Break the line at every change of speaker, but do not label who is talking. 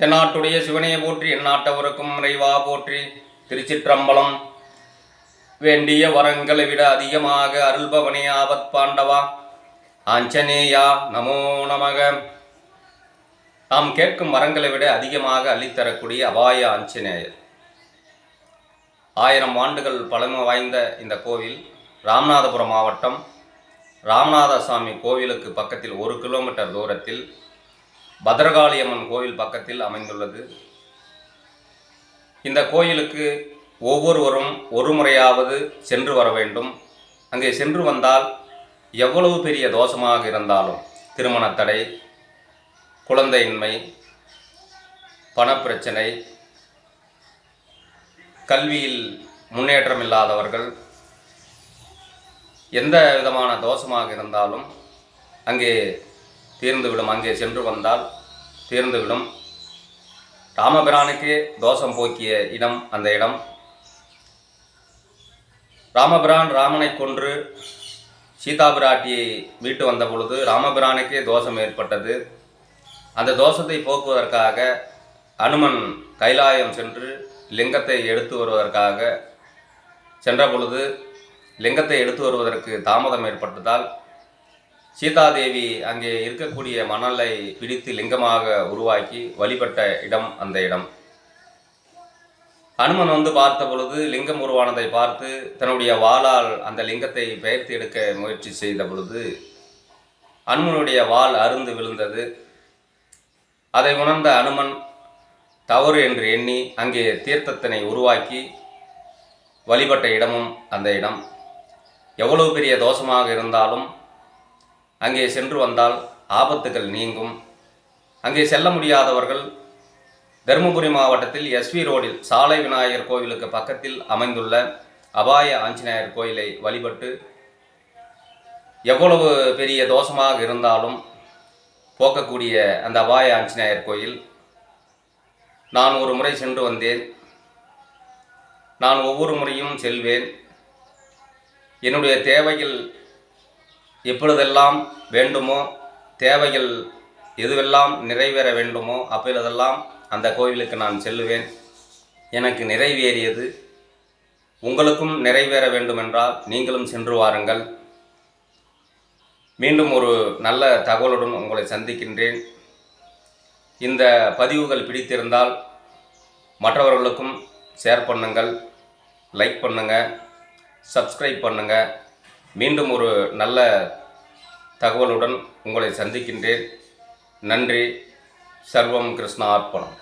தென்னாட்டுடைய சிவனையை போற்றி எந்நாட்டவருக்கும் இறைவா போற்றி திருச்சிற்றம்பலம் வேண்டிய வரங்களை விட அதிகமாக அருள்பவனே ஆபத் பாண்டவா. ஆஞ்சநேயா நமோ நமக. நாம் கேட்கும் வரங்களை விட அதிகமாக அள்ளித்தரக்கூடிய அபாய ஆஞ்சநேயர். ஆயிரம் ஆண்டுகள் பழமை வாய்ந்த இந்த கோவில் ராமநாதபுரம் மாவட்டம். ராமநாதசாமி கோவிலுக்கு பக்கத்தில் ஒரு கிலோமீட்டர் தூரத்தில் பத்ரகாளியம்மன் கோவில் பக்கத்தில் அமைந்துள்ளது. இந்த கோயிலுக்கு ஒவ்வொருவரும் ஒரு முறையாவது சென்று வர வேண்டும். அங்கே சென்று வந்தால் எவ்வளவு பெரிய தோஷமாக இருந்தாலும் திருமணத்தடை குழந்தையின்மை பணப்பிரச்சனை கல்வியில் முன்னேற்றம் இல்லாதவர்கள் எந்த விதமான தோஷமாக இருந்தாலும் அங்கே தீர்ந்துவிடும். அங்கே சென்று வந்தால் தீர்ந்துவிடும். ராமபிரானுக்கு தோஷம் போக்கிய இடம் அந்த இடம். ராமபிரான் ராமனை கொன்று சீதாபிராட்டியை மீட்டு வந்த பொழுது ராமபிரானுக்கே தோஷம் ஏற்பட்டது. அந்த தோஷத்தை போக்குவதற்காக அனுமன் கைலாயம் சென்று லிங்கத்தை எடுத்து வருவதற்காக சென்ற பொழுது லிங்கத்தை எடுத்து வருவதற்கு தாமதம் ஏற்பட்டதால் சீதாதேவி அங்கே இருக்கக்கூடிய மணலை பிடித்து லிங்கமாக உருவாக்கி வழிபட்ட இடம் அந்த இடம். அனுமன் வந்து பார்த்த பொழுது லிங்கம் உருவானதை பார்த்து தன்னுடைய வாளால் அந்த லிங்கத்தை பெயர்த்து எடுக்க முயற்சி செய்த பொழுது அனுமனுடைய வாள் அருந்து விழுந்தது. அதை உணர்ந்த அனுமன் தவறு என்று எண்ணி அங்கே தீர்த்தத்தினை உருவாக்கி வழிபட்ட இடமும் அந்த இடம். எவ்வளவு பெரிய தோஷமாக இருந்தாலும் அங்கே சென்று வந்தால் ஆபத்துகள் நீங்கும். அங்கே செல்ல முடியாதவர்கள் தருமபுரி மாவட்டத்தில் எஸ்வி ரோடில் சாலை விநாயகர் கோவிலுக்கு பக்கத்தில் அமைந்துள்ள அபாய ஆஞ்சநேயர் கோயிலை வழிபட்டு எவ்வளவு பெரிய தோஷமாக இருந்தாலும் போக்கக்கூடிய அந்த அபாய ஆஞ்சநேயர் கோயில். நான் ஒரு முறை சென்று வந்தேன். நான் ஒவ்வொரு முறையும் செல்வேன். என்னுடைய தேவைகள் எப்பொழுதெல்லாம் வேண்டுமோ தேவைகள் எதுவெல்லாம் நிறைவேற வேண்டுமோ அப்பொழுதெல்லாம் அந்த கோவிலுக்கு நான் செல்லுவேன். எனக்கு நிறைவேறியது உங்களுக்கும் நிறைவேற வேண்டுமென்றால் நீங்களும் சென்று வாருங்கள். மீண்டும் ஒரு நல்ல தகவலுடன் உங்களை சந்திக்கின்றேன். இந்த பதிவுகள் பிடித்திருந்தால் மற்றவர்களுக்கும் ஷேர் பண்ணுங்கள் லைக் பண்ணுங்கள் சப்ஸ்கிரைப் பண்ணுங்கள் மீண்டும் ஒரு நல்ல தகவலுடன் உங்களை சந்திக்கின்றேன். நன்றி. சர்வம் கிருஷ்ணா அர்ப்பணம்